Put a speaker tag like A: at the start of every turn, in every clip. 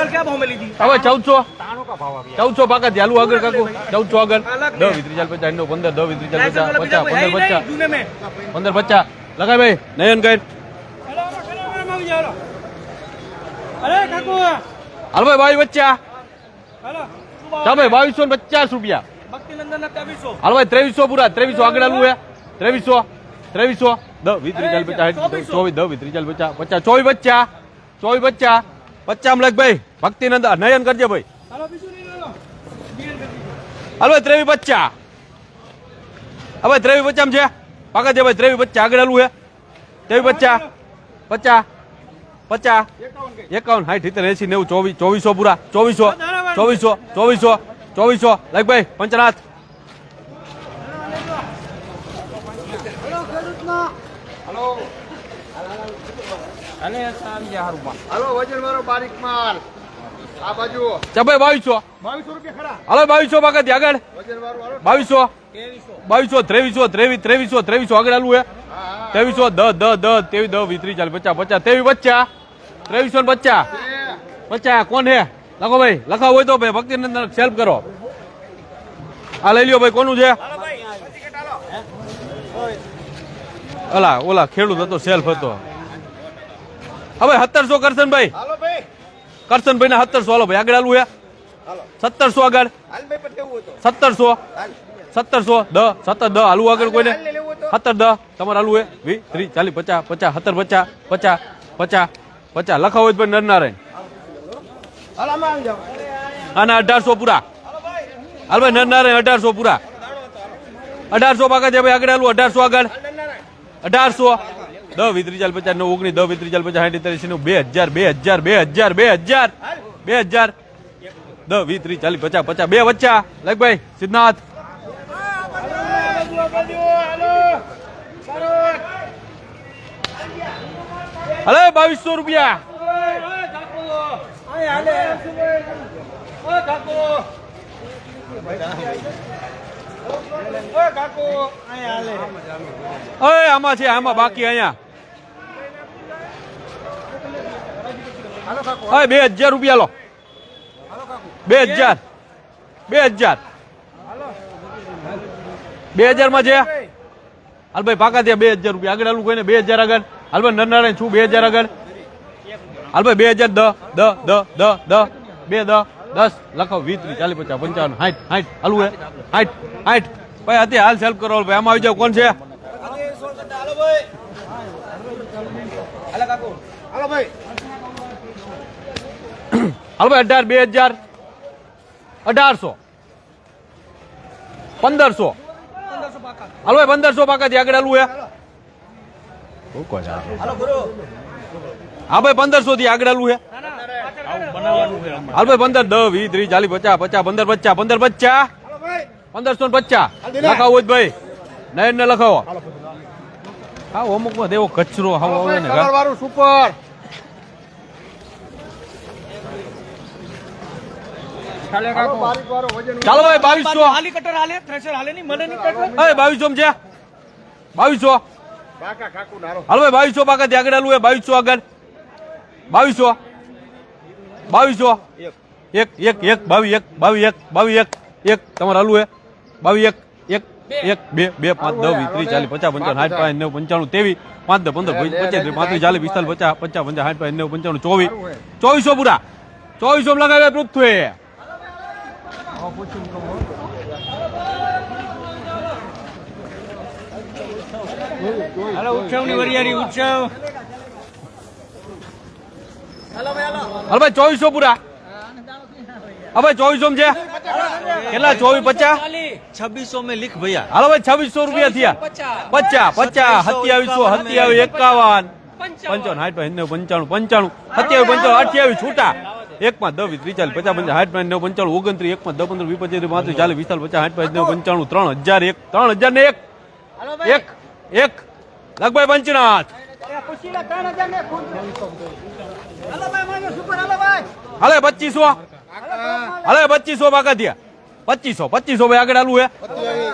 A: અકલ ચૌદસો. ચૌદસો પાકા ચાલુ આગળ કાકો. ચૌદસો આગળ. દસ વીસ પચાસ નો પંદર દસ વીસ ત્રીસ પચાસ પચાસ પંદર પચાસ. પંદર પચાસ. લગાય ભાઈ. નયન
B: કઈ?
A: અરે ભાઈ બાવીસ પચાસ બાવીસો પચાસ રૂપિયા. હાલ ભાઈ ત્રેવીસો પૂરા. ત્રેવીસો આગળ આલુ હે. ત્રેવીસો ત્રેવીસો. દસ વીસ ત્રીસ પચાસ ચોવીસ. દસ વીસ ત્રીસ પચાસ પચાસ ચોવીસ પચાસ ચોવીસ પચાસ પચાસ લખ ભાઈ. ભક્તિ ભક્તિનંદ નયન કરજે ભાઈ. હાલો ત્રેવી બચ્ચા. હવે ત્રેવી બચ્ચામાં છે? પાકા છે ભાઈ ત્રેવી બચ્ચા આગળ હાલું છે ત્રેવી બચ્ચા પચા પચા એકાવન સાઠ સિત્તેર એસી નેવું ચોવીસ ચોવીસો પૂરા. ચોવીસો ચોવીસો ચોવીસો ચોવીસો. લખભાઈ પંચનાથ.
C: હલો વજન મારો બારીક માલ. આ બાજુ
A: ચા ભાઈ બાવીસો.
C: બાવીસો રૂપિયા ખરા.
A: હાલો બાવીસો પાકા થી આગળ. બાવીસો. બાવીસો ત્રેવીસો ત્રેવીસ ત્રેવીસો ત્રેવીસો આગળ આલું હે. ત્રેવીસો દસ દસ દસ તેવી દસ વીસ ત્રીસ ચાલીસ પચાસ પચાસ તેવી બચ્ચા ત્રેવીસો ને બચ્ચા બચ્ચા કોણ હે? લખો ભાઈ લખાવ હોય તો ભાઈ ભક્તિનંદન સેલ્ફ કરો. આ લઈ લ્યો ભાઈ કોનું છે? ઓલા ઓલા ખેડૂત હતો સેલ્ફ હતો. હવે સત્તરસો કરશે
C: ને ભાઈ.
A: કરશન ભાઈ ના સત્તરસો હાલો ભાઈ આગળ હાલવું હે. સત્તરસો આગળ. સત્તરસો. સત્તરસો દ સત્તર દ હાલવું આગળ કોઈને? સત્તર દ તમારે હાલવું હે? વી ત્રી ચાલી પચાસ પચાસ સત્તર પચાસ પચાસ પચાસ પચાસ. લખાવ હોય ભાઈ નરનારાયણ. આના અઢારસો પૂરા. હાલ ભાઈ. નરનારાયણ અઢારસો પૂરા. અઢારસો પાકા છે ભાઈ આગળ હાલવું અઢારસો આગળ. અઢારસો. દસ વીસ ચાલ પચાસ નવ ઓગણીસ દસ વીસ ચાલ પચાસ સાઠ ત્રીસનું બે હજાર બે હજાર બે હજાર બે હજાર બે હજાર. દસ વીસ ચાલી પચાસ પચાસ, બે વચ્ચા. લગભાઈ, સિદ્ધનાથ. હલો, બાવીસો રૂપિયા. અરે આમાં છે આમાં બાકી અહીંયા. બે હજાર રૂપિયા લો. બે હજાર. બે હજાર. બે હજારમાં છે? હાલ ભાઈ. પાકા થયા બે હજાર રૂપિયા. આગળ હાલું કોઈને? બે હજાર આગળ. હાલ ભાઈ નરનારાયણ છું બે હજાર આગળ. હાલ ભાઈ બે હજાર દ દ દ દ દ. બે દ. દસ લખો વીસ ત્રીસ ચાલીસ પચાસ પંચાવન સાઠ સાઠ હાલવું હે. સાઠ સાઠ. ભાઈ અત્યારે હાલ સેલ્ફ કરો ભાઈ આમાં આવી જાવ કોણ છે?
C: હાલો ભાઈ.
A: અઢાર બે હજાર. અઢારસો. પંદરસો. હાલો ભાઈ પંદરસો પાકા આગળ હાલવું હે. હા ભાઈ પંદરસો થી આગળ હાલવું હે. હાલ ભાઈ પંદર દસ વીસ ત્રીસ ચાલીસ પચાસ પચાસ પંદર પચાસ પંદર પચાસ. પંદરસો ને પચાસ. લખાવો જ ભાઈ. નયન ને લખાવો. હા અમુકમાં દેવો કચરો હવે આવે ને
C: સુપર
A: ચાલો ભાઈ બાવીસો
B: હાલી કટર હાલે થ્રેશર હાલે ની મને ની કટર.
A: અરે બાવીસો છે. બાવીસો હાલો ભાઈ બાવીસો પાકા ત્યાં આગળ હાલું બાવીસો આગળ. બાવીસો બાવીસો એક. એક એક બાવી એક બાવી એક બાવી એક એક. તમારે હાલવું હે? બાવી એક એક એક બે બે પાંચ દસ વીસ ત્રીસ ચાલીસ પચાસ પંચાવન સાઠ પાંચ નેવું પંચાણું તેવી પાંચ દસ પંદર પચીસ પાંત્રીસ ચાલીસ પિસ્તાલીસ પચાસ પચાસ પંચાસ સાઠ પાંચ નેવું પંચાણું ચોવીસ. ચોવીસો પૂરા. ચોવીસો લગાવે લગાવ્યા પૃથ્વી
B: ઉત્સવની વરિયારી ઉત્સવ.
A: ભાઈ ચોવીસો પૂરા. હવે ચોવીસો છે. કેટલા ચોવીસ પચાસ?
D: છવ્વીસો મેં લીખ ભૈયા.
A: હાલો ભાઈ છવ્વીસો રૂપિયા થયા. પચાસ પચાસ સત્યાવીસો સત્યાવીસ એકાવન. પંચાવન. હાઈટ ભાઈ નેવું પંચાણું પંચાણું. સત્યાવીસ પંચાણું અઠ્યાવીસ છૂટા. એકમાં દસ વીસ ત્રીસ પચાસ પાંચ નેવું પંચાણું ઓગણત્રીસ એકમાં દસ પંદર વીસ પચીસ પાંત્રીસ ચાલીસ પચાસ હાઈટ પાંચ નેવું પંચાણું ત્રણ હજાર એક ત્રણ હજાર ને એક. એક એક. લગભગ પંચનાથ. હાલે પચીસો. હાલે પચીસો બાકા થયા પચીસો પચીસો ભાઈ આગળ આલું હે.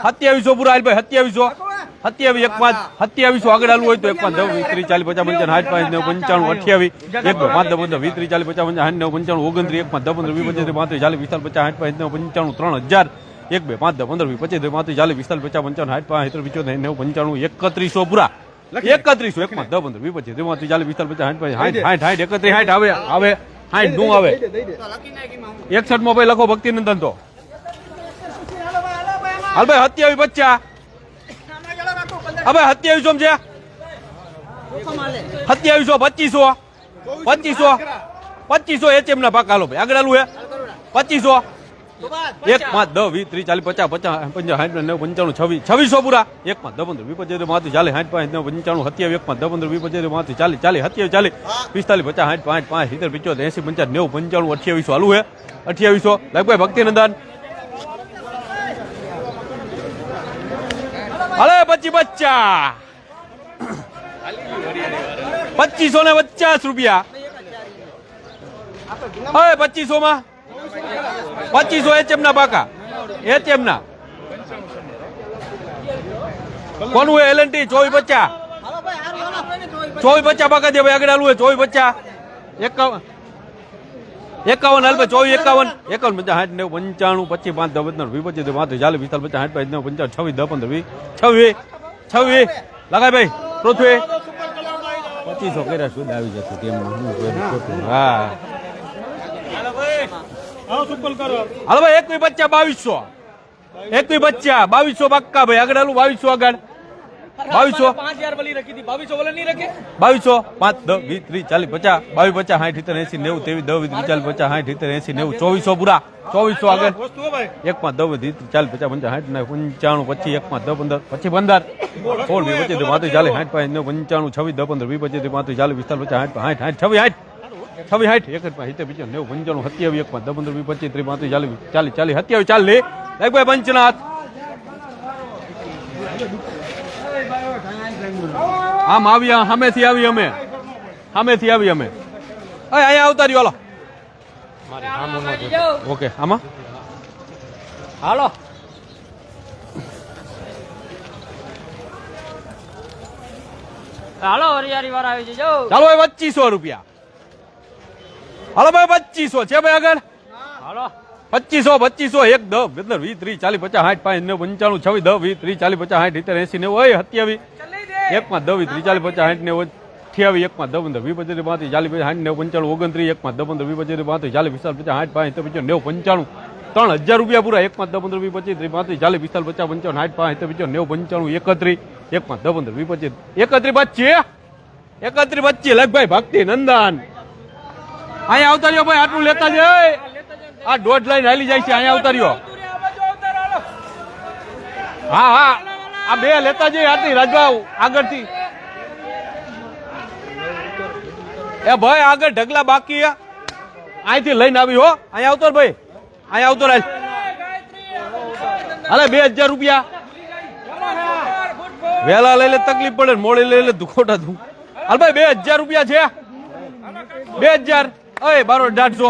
A: સત્યાવીસો પૂરા હાલ ભાઈ, સત્યાવીસો. સત્યાવીસ, એક પાંચ, સત્યાવીસો આગળ આલું હોય તો એક પાંચ, દસ, વીસ, ત્રીસ, ચાલીસ, પચાસ, પંચાવન, સાઠ, પાંચ, નવ, પંચાણું, અઠ્યાવીસ, એક ભાઈ પાંચ, દસ, પંદર, વીસ, ત્રીસ, ચાલીસ, પચાસ પંચાવન સાઠ, નવ, પંચાણું, ઓગણત્રીસ, એક, પાંચ, દસ, પંદર, વીસ પચીસ પાંત્રીસ, ચાલીસ, પિસ્તાલીસ, પચાસ, સાઠ, પાંચ, નવ, પંચાણું, ત્રણ હજાર. એક, બે, પાંચ, દસ, પંદર, વીસ, પચીસ પાંત્રીસ, ચાલીસ, પિસ્તાલીસ, પચાસ, પંચાવન, સાઠ, પાંચ પંચાણું, એકત્રીસો પૂરા. એકત્રીસો એક પાંચ દસ પંદર વીસ પચીસ પાંત્રીસ ચાલીસ પિસ્તાલીસ પચાસ સાઠ સાઠ સાઠ એકત્રીસ સાઠ આવે આવે સાઠનું આવે. એકસઠમાં ભાઈ લખો ભક્તિનંદન તો. હાલ ભાઈ સત્યાવીસ પચ્ચા હવે સત્યાવીસો છે? સત્યાવીસો પચીસો. પચીસો. પચીસો એચએમ ના પાકા લો ભાઈ આગળ આલું હે. પચીસો. એક પાંચ દસ વીસ ત્રીસ ચાલીસ પચાસ પચાસ પંચાસ સાઠ નવ પંચાણું છવ્વીસ. છવ્વીસો પૂરા. એક પાંચ દસ પંદર વીસ પચીસ માથું ચાલે સાઠ પાંચ નવ પંચાણું હત્યા એક પાંચ દસ પંદર વીસ પચીસ માથું ચાલીસ ચાલીસ સત્યાવીસ ચાલીસ પિસ્તાલીસ પચાસ સાઠ પાંચ પાંચ સિત્તેર પિચોતેર એસી પંચાસ નેવું પંચાણું અઠ્યાવીસો. હાલું હે? અઠ્યાવીસો. લગભગ ભક્તિનંદન. અરે પચી બચ્ચા પચીસો ને પચાસ રૂપિયા. હવે પચીસો માં પચીસો એચએમ ના પાકા એચએમ ના કોનું એલ એન ટી ચોવીસ પચાસ. ચોવીસ પચાસ પાકા જે ભાઈ આગળ આલું હોય, ચોવીસ પચાસ. એકાવન એકાવન હાલ ચોવી એકાવન. એકાવન પચાસ, સાઠ, નેવું, પંચાણું, પચીસ, પાંચ, દસ, પંદર, વીસ, પચીસ પાંત્રીસ, ચાલીસ, પિસ્તાલીસ, પચાસ, સાઠ પાંચ નેવું, પંચાવન, છવ્વીસ, દસ, પંદર, વીસ, છવ્વીસ છવ્વીસ. લગાય ભાઈ, પૃથ્વી. પચીસો કર્યા સુધી આવી જશે કેમ હા. હાલો ભાઈ, એકવી બચ્ચા બાવીસો. એકવી બચ્ચા, બાવીસો પક્કા ભાઈ. આગળ આલું બાવીસો આગળ. બાવીસો.
B: બાવીસો.
A: પાંચ, દસ, વીસ, ત્રીસ, ચાલીસ, પચાસ, બાવીસ, પચાસ, સાઠ એસી, નેવું તેવીસ દસ, વીસ ચાલીસ, પચાસ, સાઠ, સિત્તેર, એસી, નેવું, ચોવીસો પૂરા. ચોવીસો આગળ. એક પાંચ દસ, વીસ પચાસ, પંચાસ, સાઠ ને પંચાણું, પચીસ એક પાંચ દસ, પંદર, પછી પંદર. સોળ, વીસ, પચીસ સાઠ, પાંચ પંચાણું, છવ્વીસ, દસ, પંદર, વીસ, પચીસ પાંત્રીસ, ચાલીસ, પિસ્તાલીસ, પચાસ સાઠ સાઠ, છવ્વીસ, સાઠ. છવ્વીસ સાઠ એક સિત્તેર પચાસ નેવું પંચાણું સત્યાવી એક પાંચ દસ પંદર વીસ પચીસ ત્રીસ પાંત્રીસ ચાલીસ ચાલીસ ચાલીસ સત્યાવી ચાલી એક ભાઈ પંચનાથ. આમ આવ્યા સામેથી આવી અમે. સામેથી આવી અમે. અહીંયા આવતા રહ્યો હાલો. ઓકે આમાં?
B: હાલો. હાલો હરિયાળી વાર આવી જજો.
A: ચાલો એ પચીસો રૂપિયા. હાલો ભાઈ પચીસો છે ભાઈ આગળ.
B: હાલો.
A: પચીસો પચીસો એક દસ પંદર વીસ ત્રીસ ચાલીસ પચાસ સાઠ પાંચ ને પંચાણું છવ્વીસ દસ વીસ ત્રીસ ચાલીસ પચાસ સાઠ સિત્તેર એસી નેવું હોય સત્યાવીસ. એક પાંચ દસ વીસ ત્રીસ ચાલીસ પચાસ સાઠ નેવું અઠ્યાવી એકમાં દસ પંદર વીસ પચીસ પાંત્રીસ ચાલીસ પચાસ સાઠ નેવું પંચાણું ઓગણત્રીસ એકમાં દસ પંદર વીસ પચીસ પાંત્રીસ ચાલીસ પિસ્તાલીસ પચાસ સાઠ પાંચ પચાસ નેવું પંચાણું. ત્રણ હજાર રૂપિયા પૂરા. એક પાંચ દસ પંદર વીસ પચીસ ત્રીસ પાંત્રીસ ચાલીસ પિસ્તાલીસ પચાસ પંચાવન સાઠ પાંચ પચાસ નેવું પંચાણું એકત્રીસ. એકમાં દસ પંદર વીસ પચીસ. એકત્રીસ પચીસ એકત્રીસ પચીસ. લગભાઈ ભક્તિ નંદન અહીંયા આવતા રહ્યો ભાઈ, આટલું લેતા જ આ દોઢ લાઈન હાલી જાય છે અહીંયા આવતા રહ્યો હા હા. આ બે લેતા જઈએ, આટલી રાજભા આગળથી. એ ભાઈ, આગળ ઢગલા બાકી. અહીંથી લઈને આવી હો. અહીંયા આવતો ભાઈ. અહીંયા આવતો રાજ અરે બે હજાર રૂપિયા. વેલા લઈ લે, તકલીફ પડે મોડી લઈ લે, દુખોટા તું હાલ ભાઈ, બે હજાર રૂપિયા છે. બે હજાર. અય બારો અઢારસો.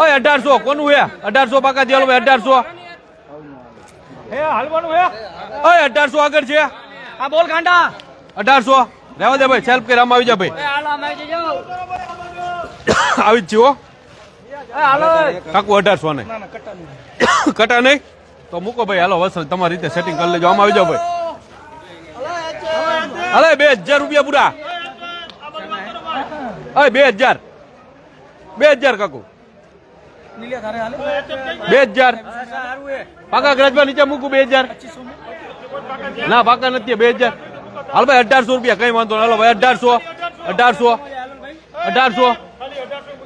A: અય અઢારસો. કોનું હે? અઢારસો પાકા ચાલો ભાઈ અઢારસો.
B: હે હાલવાનું હે?
A: અય અઢારસો આગળ છે.
B: આ બોલ ગાંડા.
A: અઢારસો. રહેવા દે ભાઈ સેલ્ફ કરી આમાં આવી જા ભાઈ.
B: આવી
A: જ
B: હાલો.
A: કાકુ અઢારસો ને કટા નહીં? તો મૂકો ભાઈ હાલો વસલ તમારી રીતે સેટિંગ કરી લેજો. આમ આવી જાઓ ભાઈ. હાલે બે હજાર રૂપિયા પૂરા. અય, બે હજાર. બે હજાર, કાકુ. બે હજાર. પાકા ગ્રાજમાં નીચે મૂકું, બે હજાર. ના, પાકા નથી, બે હજાર. હાલ ભાઈ, અઢારસો રૂપિયા, કઈ વાંધો હાલો ભાઈ, અઢારસો અઢારસો અઢારસો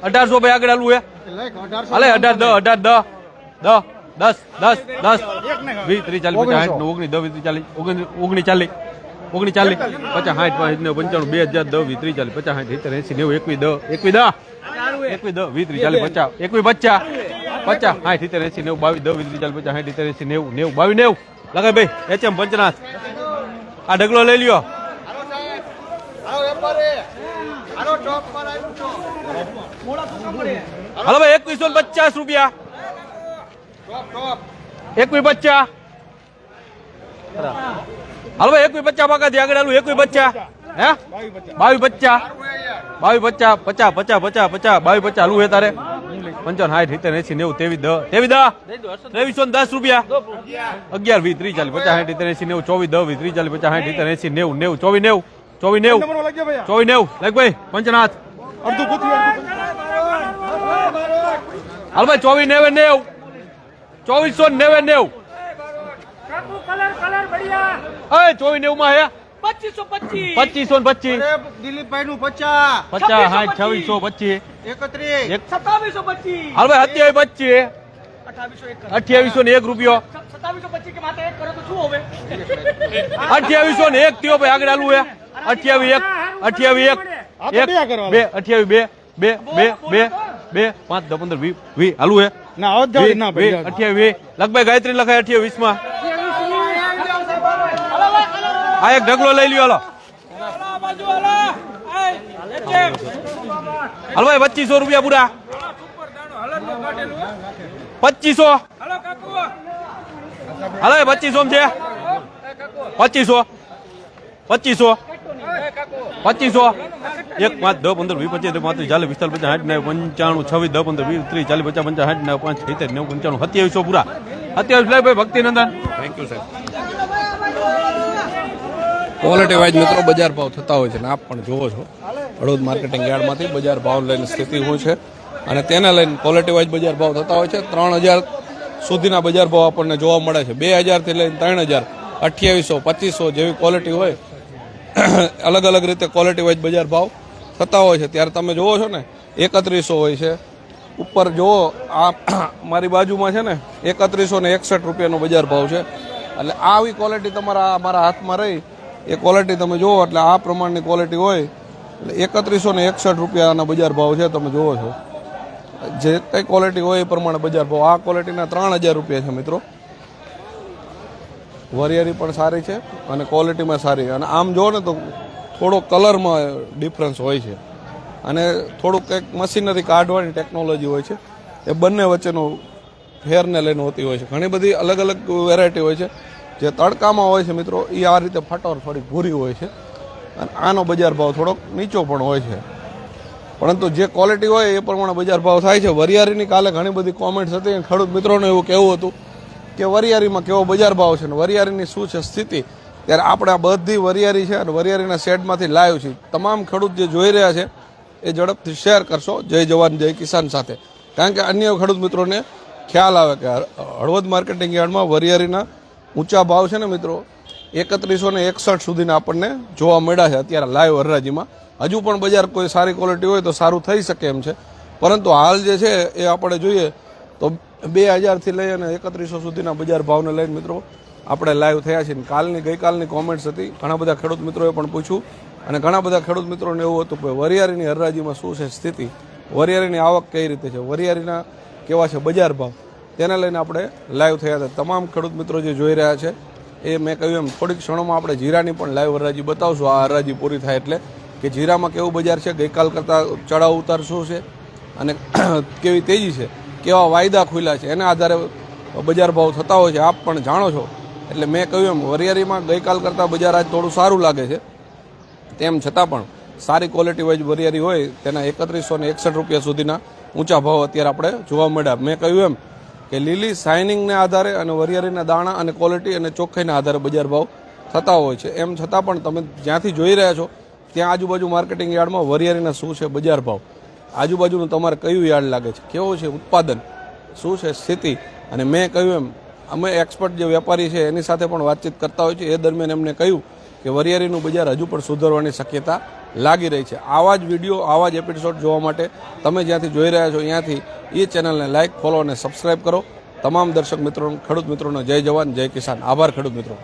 A: અઢારસો ભાઈ આગળ હાલવું હે. હાલે, અઢાર દસ અઢાર દસ દસ દસ દસ દસ. વીસ, ત્રીસ ચાલીસ, પચાસ ઓગણીસ, દસ, વીસ ચાલીસ ઓગણીસ ચાલીસ. ઓગણીસ ચાલીસ. પચાસ સાઠ પાંચ ને પંચાણું, બે હજાર દસ, વીસ, ત્રીસ, ચાલીસ, પચાસ સાઠ એસી નેવું, એકવીસ, દસ એકવીસ, દસ. એકવી દસ, વીસ, ત્રીસ, ચાલીસ, પચાસ. એકવીસ, પચાસ. પચાસ, સાઠ, સિત્તેર એસી નેવું, બાવીસ, દસ, વીસ, ત્રીસ, ચાલીસ, પચાસ, સાઠ, સિત્તેર એસી નેવું નેવું, બાવીસ, નેવું. લગાય ભાઈ એચ એમ પંચનાથ. આ ઢગલો લઈ લ્યો.
C: હાલો
A: ભાઈ, એકવીસો પચાસ રૂપિયા. એકવીસ, પચાસ. હાલો ભાઈ એકવી બચ્ચા પાકા આગળ હાલું એકવી બચ્ચા હે? બાવી બચ્ચા બાવી બચ્ચા પચાસ પચાસ પચાસ પચાસ બાવી પચાસ હાલું હે તારે? પંચાવન સાઠ સિત્તેર એસી નેવું તેવી દસ તેવી દસ ત્રેવીસો દસ રૂપિયા. અગિયાર વીસ ત્રીસ ચાલીસ પચાસ સાઠ સિત્તેર એસી નેવું ચોવીસ દસ વીસ ત્રીસ ચાલીસ પચાસ સાઠ સિત્તેર એસી નેવું નેવું ચોવીસ નેવું ચોવીસ નેવું ચોવીસ નેવું. ભાઈ પંચનાથ. હાલ ભાઈ ચોવીસ નેવે નેવું. ચોવીસો નેવે નેવું.
B: Colour colour બઢિયા.
A: એ ચોવીસ નેવું માં હે?
B: પચીસો પચીસ.
A: પચીસો ને પચીસ.
C: દિલીપભાઈ નું પચાસ.
A: પચાસ સાઠ છવ્વીસો પચીસ.
C: એકત્રીસ.
B: સત્તાવીસો પચીસ.
A: હાલ ભાઈ સત્યાવીસ પચીસ. અઠ્યાવીસો ને એક રૂપિયો.
B: સત્તાવીસો પચીસ કે માથે એક કરો તો શું હવે?
A: અઠ્યાવીસો ને એક થયો ભાઈ આગળ આલુ હે. અઠ્યાવીસ એક અઠ્યાવીસ એક એક બે અઠ્યાવીસ બે બે બે બે બે પાંચ દસ પંદર વી વી હાલું હે.
C: ના
A: અઠ્યાવી લગભગ ગાયત્રી લખાય અઠ્યાવીસમાં આ એક ઢગલો લઈ લ્યો, હાલો.
B: હાલો
A: ભાઈ, પચીસો રૂપિયા પૂરા. પચીસો.
B: હાલો
A: પચીસો છે. પચીસો. પચીસો. પચીસો. એક પાંચ, દસ, પંદર, વીસ, પચીસ પાંત્રીસ, ચાલીસ, પિસ્તાલીસ, પચાસ, સાઠ, નવ, પંચાણું, છવ્વીસ, દસ, પંદર, વીસ, ત્રીસ, ચાલીસ, પચાસ, પંચાસ, સાઠ ને પાંચ, સિત્તેર, નેવું, પંચાણું, સત્યાવીસો પૂરા. સત્યાવીસ લાય ભાઈ, ભક્તિનંદન. થેન્ક યુ સાહેબ
E: ક્વોલિટી વાઇઝ મિત્રો બજાર ભાવ થતા હોય છે ને આપ પણ જોવો છો. હળવદ માર્કેટિંગ યાર્ડમાંથી બજાર ભાવ લઈને સ્થિતિ શું છે. અને તેને લઈને ક્વોલિટી વાઇઝ બજાર ભાવ થતા હોય છે. ત્રણ હજાર સુધીના બજાર ભાવ આપણને જોવા મળે છે. બે હજારથી લઈને ત્રણ હજાર, અઠ્યાવીસો, પચીસો જેવી ક્વોલિટી હોય. અલગ અલગ રીતે ક્વોલિટી વાઇઝ બજાર ભાવ થતા હોય છે. ત્યારે તમે જોવો છો ને, એકત્રીસો હોય છે. ઉપર જુઓ, આ મારી બાજુમાં છે ને, એકત્રીસો ને એકસઠ રૂપિયાનો બજાર ભાવ છે. એટલે આવી ક્વોલિટી તમારા, મારા હાથમાં રહી એ ક્વોલિટી તમે જુઓ એટલે આ પ્રમાણની ક્વોલિટી હોય, એટલે એકત્રીસો ને એકસઠ રૂપિયાના બજાર ભાવ છે તમે જુઓ છો. જે કઈ ક્વોલિટી હોય એ પ્રમાણે બજાર ભાવ. આ ક્વોલિટીના ત્રણ હજાર રૂપિયા છે મિત્રો. વરિયરી પણ સારી છે અને ક્વોલિટીમાં સારી. અને આમ જુઓ ને તો થોડો કલરમાં ડિફરન્સ હોય છે. અને થોડુંક કંઈક મશીનરી કાઢવાની ટેકનોલોજી હોય છે. એ બંને વચ્ચેનું ફેરને લઈને હોતી હોય છે. ઘણી બધી અલગ અલગ વેરાયટી હોય છે. જે તડકામાં હોય છે મિત્રો એ આ રીતે ફટોર થોડી ભૂરી હોય છે. અને આનો બજાર ભાવ થોડોક નીચો પણ હોય છે. પરંતુ જે ક્વોલિટી હોય એ પ્રમાણે બજાર ભાવ થાય છે. વરિયાળીની કાલે ઘણી બધી કોમેન્ટ્સ હતી ખેડૂત મિત્રોને એવું કહેવું હતું કે વરિયાળીમાં કેવો બજાર ભાવ છે અને વરિયાળીની શું છે સ્થિતિ? ત્યારે આપણે આ બધી વરિયાળી છે અને વરિયાળીના શેડમાંથી લાવ્યું છે તમામ ખેડૂત જે જોઈ રહ્યા છે એ ઝડપથી શેર કરશો. જય જવાન, જય કિસાન સાથે. કારણ કે અન્ય ખેડૂત મિત્રોને ખ્યાલ આવે કે હળવદ માર્કેટિંગ યાર્ડમાં વરિયાળીના ઊંચા ભાવ છે ને મિત્રો, એકત્રીસો ને એકસઠ સુધીના આપણને જોવા મળ્યા છે અત્યારે લાઈવ હરરાજીમાં. હજુ પણ બજાર કોઈ સારી ક્વોલિટી હોય તો સારું થઈ શકે એમ છે. પરંતુ હાલ જે છે એ આપણે જોઈએ તો બે હજારથી લઈ અને એકત્રીસો સુધીના બજાર ભાવને લઈને મિત્રો આપણે લાઈવ થયા છીએ. કાલની, ગઈકાલની કોમેન્ટ્સ હતી. ઘણા બધા ખેડૂત મિત્રોએ પણ પૂછ્યું અને ઘણા બધા ખેડૂત મિત્રોને એવું હતું કે વરિયાળીની હરરાજીમાં શું છે સ્થિતિ? વરિયાળીની આવક કઈ રીતે છે? વરિયાળીના કેવા છે બજાર ભાવ? તેને લઈને આપણે લાઈવ થયા હતા. તમામ ખેડૂત મિત્રો જે જોઈ રહ્યા છે, એ મેં કહ્યું એમ, થોડીક ક્ષણોમાં આપણે જીરાની પણ લાઈવ હરાજી બતાવશું. આ હરાજી પૂરી થાય એટલે કે જીરામાં કેવું બજાર છે, ગઈકાલ કરતાં ચડાવ ઉતાર શું છે અને કેવી તેજી છે, કેવા વાયદા ખુલ્યા છે, એના આધારે બજાર ભાવ થતા હોય છે, આપ પણ જાણો છો. એટલે મેં કહ્યું એમ, વરિયાળીમાં ગઈકાલ કરતાં બજાર આજ થોડું સારું લાગે છે. તેમ છતાં પણ સારી ક્વોલિટી વાઇઝ વરિયાળી હોય, તેના એકત્રીસો ને એકસઠ રૂપિયા સુધીના ઊંચા ભાવ અત્યારે આપણે જોવા મળ્યા. મેં કહ્યું એમ કે લીલી શાઇનિંગને આધારે અને વરિયાળીના દાણા અને ક્વોલિટી અને ચોખ્ખાઈના આધારે બજાર ભાવ થતા હોય છે. એમ છતાં પણ તમે જ્યાંથી જોઈ રહ્યા છો, ત્યાં આજુબાજુ માર્કેટિંગ યાર્ડમાં વરિયાળીના શું છે બજાર ભાવ? આજુબાજુનું તમારે કયું યાર્ડ લાગે છે? કેવો છે ઉત્પાદન? શું છે સ્થિતિ? અને મેં કહ્યું એમ, અમે એક્સપર્ટ જે વેપારી છે એની સાથે પણ વાતચીત કરતા હોય છે. એ દરમિયાન એમને કહ્યું કે વરિયાળીનું બજાર હજુ પણ સુધરવાની શક્યતા લાગી રહી છે. આવા જ વીડિયો, આવા જ એપિસોડ જોવા માટે તમે જ્યાંથી જોઈ રહ્યા છો, ત્યાંથી એ ચેનલને લાઇક ફોલો અને સબસ્ક્રાઈબ કરો. તમામ દર્શક મિત્રો ખેડૂત મિત્રોનો જય જવાન, જય કિસાન. આભાર ખેડૂત મિત્રો.